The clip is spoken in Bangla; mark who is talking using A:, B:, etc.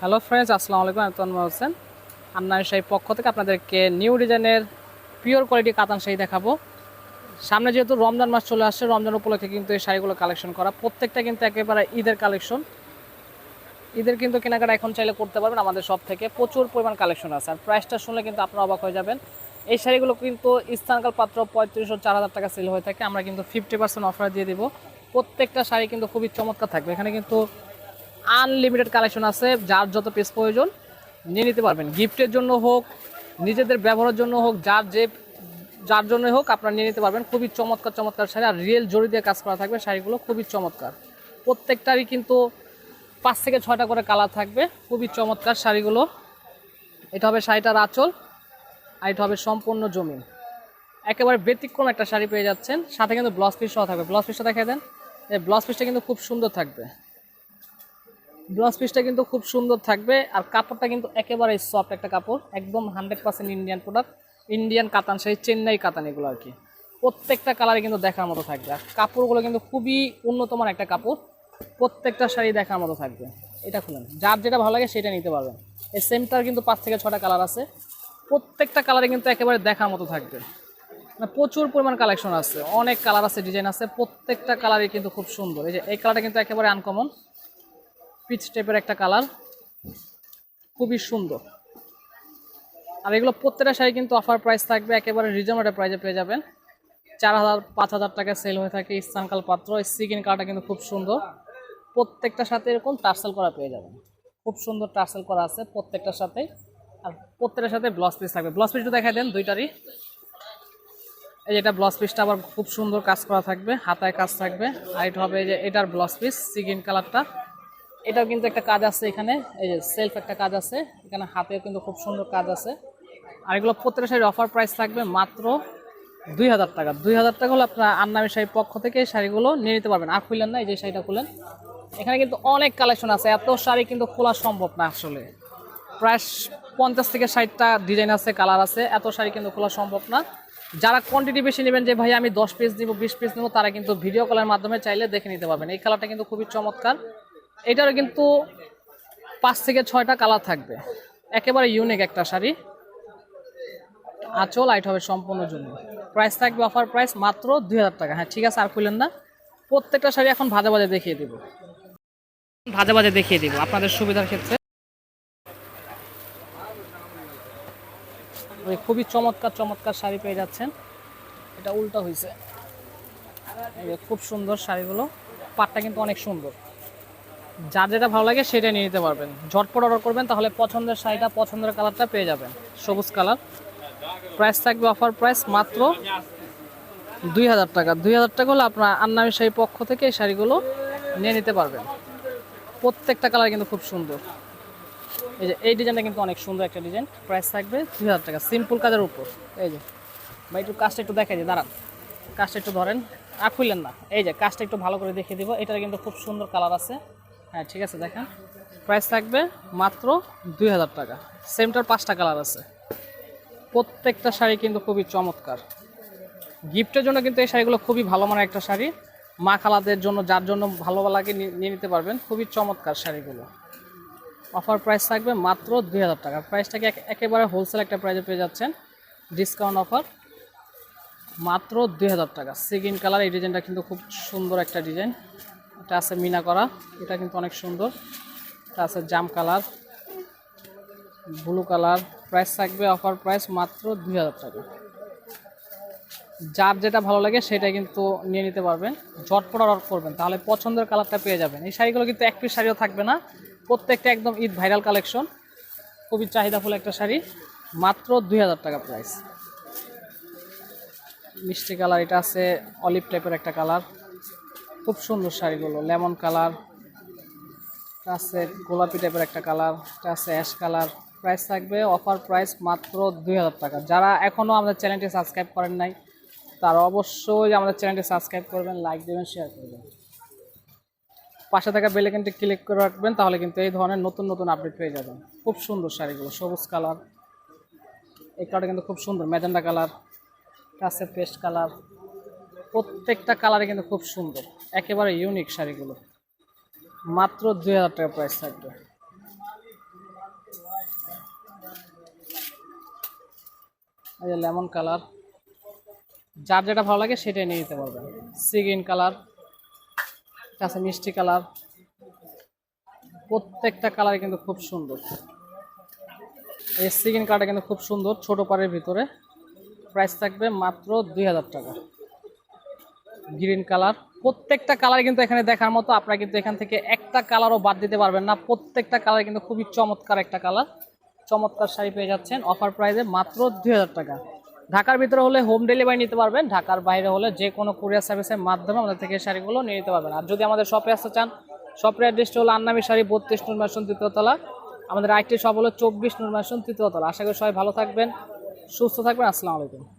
A: হ্যালো ফ্রেন্ডস আসসালামু আলাইকুম আমি তন্ময় হোসেন। আন্নার শাহী পক্ষ থেকে আপনাদেরকে নিউ ডিজাইনের পিওর কোয়ালিটি কাতান শাড়ি দেখাবো। সামনে যেহেতু রমজান মাস চলে আসছে, রমজান উপলক্ষে কিন্তু এই শাড়িগুলো কালেকশন করা। প্রত্যেকটা কিন্তু একেবারে ঈদের কালেকশন ঈদের কিন্তু কেনাকাটা এখন চাইলে করতে পারবেন আমাদের সব থেকে। প্রচুর পরিমাণ কালেকশন আছে। আর প্রাইসটা শুনলে কিন্তু আপনারা অবাক হয়ে যাবেন। এই শাড়িগুলো কিন্তু স্থানকাল পাত্র পঁয়ত্রিশশো চার হাজার টাকা সেল হয়ে থাকে। আমরা কিন্তু ফিফটি পার্সেন্ট অফার দিয়ে দিব। প্রত্যেকটা শাড়ি কিন্তু খুবই চমৎকার থাকবে। এখানে কিন্তু আনলিমিটেড কালেকশন আছে, যার যত পিস প্রয়োজন, নিয়ে নিতে পারবেন। গিফটের জন্য হোক, নিজেদের ব্যবহারের জন্য হোক, যার যে, যার জন্যই হোক, আপনারা নিয়ে নিতে পারবেন। খুবই চমৎকার চমৎকার শাড়ি, আর রিয়েল জড়ি দিয়ে কাজ করা থাকবে, শাড়িগুলো খুবই চমৎকার। প্রত্যেকটারই কিন্তু পাঁচ থেকে ছয়টা করে কালার থাকবে, খুবই চমৎকার শাড়িগুলো। এটা হবে শাড়িটার আঁচল, আর এটা হবে সম্পূর্ণ জমিন। একেবারে ব্যতিক্রম একটা শাড়ি পেয়ে যাচ্ছেন। সাথে কিন্তু ব্লাউজ পিস সহ থাকবে। ব্লাউজ পিসটা দেখাই দেন। এই ব্লাউজ পিসটা কিন্তু খুব সুন্দর থাকবে। ব্লাউজ পিসটা কিন্তু খুব সুন্দর থাকবে আর কাপড়টা কিন্তু একেবারে সফট একটা কাপড়, একদম hundred percent Indian product Indian katan, সেই চেন্নাই কাতান এগুলো আর কি। প্রত্যেকটা কালারে কিন্তু দেখার মতো থাকবে। আর কাপড়গুলো কিন্তু খুবই উন্নতমান একটা কাপড়, প্রত্যেকটা শাড়ি দেখার মতো থাকবে। এটা খুলেন। যার যেটা ভালো লাগে সেটা নিতে পারবেন। এই সেমটার কিন্তু পাঁচ থেকে ছটা কালার আছে। প্রত্যেকটা কালারে কিন্তু একেবারে দেখার মতো থাকবে। মানে প্রচুর পরিমাণ কালেকশন আছে। অনেক কালার আছে ডিজাইন আছে। প্রত্যেকটা কালারই কিন্তু খুব সুন্দর। এই যে, এই কালারটা কিন্তু একেবারে আনকমন পিচ টাইপের একটা কালার খুবই সুন্দর। আর এগুলো প্রত্যেকটা শাড়ি কিন্তু অফার প্রাইস থাকবে, একেবারে রিজনেবল প্রাইসে পেয়ে যাবেন। চার হাজার, পাঁচ হাজার টাকা সেল হয়ে থাকে স্থানকাল পাত্র। সিকিন কালারটা কিন্তু খুব সুন্দর। প্রত্যেকটার সাথে এরকম টার্সেল করা পেয়ে যাবেন। খুব সুন্দর টার্সেল করা আছে প্রত্যেকটার সাথে। আর প্রত্যেকটার সাথে ব্লাউজ পিস থাকবে। ব্লাউজ পিসটা দেখাই দেন দুইটারই। এই যে এটা ব্লাউজ পিসটা আবার খুব সুন্দর কাজ করা থাকবে, হাতায় কাজ থাকবে। আর এটা হবে যে এটার ব্লাউজ পিস সিগিন কালারটা এটাও কিন্তু একটা কাজ আছে এখানে। এই যে সেলফ একটা কাজ আছে। এখানে হাতেও কিন্তু খুব সুন্দর কাজ আছে। আর এগুলো প্রত্যেকটা শাড়ির অফার প্রাইস থাকবে মাত্র দুই হাজার টাকা। দুই হাজার টাকা হলে আপনার আন্নামি শাড়ির পক্ষ থেকে এই শাড়িগুলো নিয়ে নিতে পারবেন। আর খুললেন না, এই যে শাড়িটা খুলেন এখানে কিন্তু অনেক কালেকশন আছে। এত শাড়ি কিন্তু খোলা সম্ভব না আসলে। প্রায় পঞ্চাশ থেকে ষাটটা ডিজাইন আছে কালার আছে। এত শাড়ি কিন্তু খোলা সম্ভব না। যারা কোয়ান্টিটি বেশি নেবেন যে, ভাই, আমি দশ পিস দিব বিশ পিস নেব, তারা কিন্তু ভিডিও কলের মাধ্যমে চাইলে দেখে নিতে পারবেন। এই কালারটা কিন্তু খুবই চমৎকার। এটারও কিন্তু পাঁচ থেকে ছয়টা কালার থাকবে। একেবারে ইউনিক একটা শাড়ি। আঁচল আইট হবে সম্পূর্ণ জন্য প্রাইস থাকবে অফার প্রাইস মাত্র দুই হাজার টাকা। হ্যাঁ ঠিক আছে, আর খুলেন না। প্রত্যেকটা শাড়ি এখন ভাজা ভাজা দেখিয়ে দিব। ভাজা ভাজা দেখিয়ে দিব আপনাদের সুবিধার ক্ষেত্রে। খুবই চমৎকার চমৎকার শাড়ি পেয়ে যাচ্ছেন। এটা উল্টা হয়েছে খুব সুন্দর শাড়িগুলো। পাটটা কিন্তু অনেক সুন্দর। যার যেটা ভালো লাগে সেটা নিয়ে নিতে পারবেন। ঝটপট অর্ডার করবেন, তাহলে পছন্দের শাড়িটা, পছন্দের কালারটা পেয়ে যাবেন। সবুজ কালার প্রাইস থাকবে অফার প্রাইস মাত্র দুই হাজার টাকা। দুই হাজার টাকা হলে আপনার আন্নামি শাড়ির পক্ষ থেকে এই শাড়িগুলো নিয়ে নিতে পারবেন। প্রত্যেকটা কালার কিন্তু খুব সুন্দর। এই যে, এই ডিজাইনটা কিন্তু অনেক সুন্দর একটা ডিজাইন প্রাইস থাকবে দুই হাজার টাকা। সিম্পল কাজের উপর। এই যে, ভাই একটু কাজটা একটু দেখাই যে, দাঁড়ান। কাজটা একটু ধরেন। আর খুললেন না। এই যে কাজটা একটু ভালো করে দেখিয়ে দিব। এটার কিন্তু খুব সুন্দর কালার আছে। হ্যাঁ ঠিক আছে দেখেন প্রাইস থাকবে মাত্র দুই হাজার টাকা। সেমটার পাঁচটা কালার আছে। প্রত্যেকটা শাড়ি কিন্তু খুবই চমৎকার। গিফটের জন্য কিন্তু এই শাড়িগুলো খুবই ভালো মানের একটা শাড়ি। মা খালাদের জন্য, যার জন্য ভালো লাগে নিয়ে নিতে পারবেন। খুবই চমৎকার শাড়িগুলো। অফার প্রাইস থাকবে মাত্র দুই হাজার টাকা। প্রাইসটাকে এক- একেবারে হোলসেল একটা প্রাইসে পেয়ে যাচ্ছেন। ডিসকাউন্ট অফার মাত্র দুই হাজার টাকা। সিগিন কালার এই ডিজাইনটা কিন্তু খুব সুন্দর একটা ডিজাইন এটা আছে মিনা করা। এটা কিন্তু অনেক সুন্দর। এটা আছে জাম কালার, ব্লু কালার। প্রাইস থাকবে, অফার প্রাইস মাত্র দুই হাজার টাকা। যার যেটা ভালো লাগে সেটা কিন্তু নিয়ে নিতে পারবেন। ঝটপট অর্ডার করবেন, তাহলে পছন্দের কালারটা পেয়ে যাবেন। এই শাড়িগুলো কিন্তু এক পিস শাড়িও থাকবে না। প্রত্যেকটা একদম ঈদ ভাইরাল কালেকশন খুবই চাহিদাফুল একটা শাড়ি। মাত্র দুই হাজার টাকা প্রাইস মিষ্টি কালার, এটা আছে অলিভ টাইপের একটা কালার। খুব সুন্দর শাড়িগুলো। লেমন কালার আছে গোলাপি টাইপের একটা কালার আছে অ্যাশ কালার প্রাইস থাকবে অফার প্রাইস মাত্র দুই হাজার টাকা। যারা এখনও আমাদের চ্যানেলটি সাবস্ক্রাইব করেন নাই, তারা অবশ্যই আমাদের চ্যানেলটি সাবস্ক্রাইব করবেন লাইক দেবেন শেয়ার করবেন। পাশে থাকা বেলেকেনটি ক্লিক করে রাখবেন, তাহলে কিন্তু এই ধরনের নতুন নতুন আপডেট পেয়ে যাবেন। খুব সুন্দর শাড়িগুলো, সবুজ কালার এই কালারটা কিন্তু খুব সুন্দর, ম্যাজেন্ডা কালার আছে পেস্ট কালার প্রত্যেকটা কালারে কিন্তু খুব সুন্দর। একেবারে ইউনিক শাড়িগুলো। মাত্র দুই হাজার টাকা প্রাইস থাকবে। এই যে লেমন কালার যার যেটা ভালো লাগে সেটাই নিয়ে নিতে পারবেন। সি গ্রিন কালার আছে মিষ্টি কালার প্রত্যেকটা কালারে কিন্তু খুব সুন্দর। এই সি গ্রিন কালারটা কিন্তু খুব সুন্দর, ছোট পাড়ের ভিতরে। প্রাইস থাকবে মাত্র দুই হাজার টাকা। Green colour. প্রত্যেকটা কালার কিন্তু এখানে দেখার মতো। আপনারা কিন্তু এখান থেকে একটা কালারও বাদ দিতে পারবেন না। প্রত্যেকটা কালার কিন্তু খুবই চমৎকার একটা কালার। চমৎকার শাড়ি পেয়ে যাচ্ছেন। অফার প্রাইসে মাত্র দুই হাজার টাকা। ঢাকার ভিতরে হলে হোম ডেলিভারি নিতে পারবেন। ঢাকার বাইরে হলে যে কোনো কুরিয়ার সার্ভিসের মাধ্যমে আমাদের থেকে শাড়িগুলো নিয়ে নিতে পারবেন। আর যদি আমাদের শপে আসতে চান, শপের অ্যাড্রেসটা হলো আন্নামি শাড়ি বত্রিশ নুরমাসন তৃতীয়তলা আমাদের আরেকটি শপ হলো চব্বিশ নুরমাসন তৃতীয়তলা আশা করি সবাই ভালো থাকবেন, সুস্থ থাকবেন। আসসালামু আলাইকুম।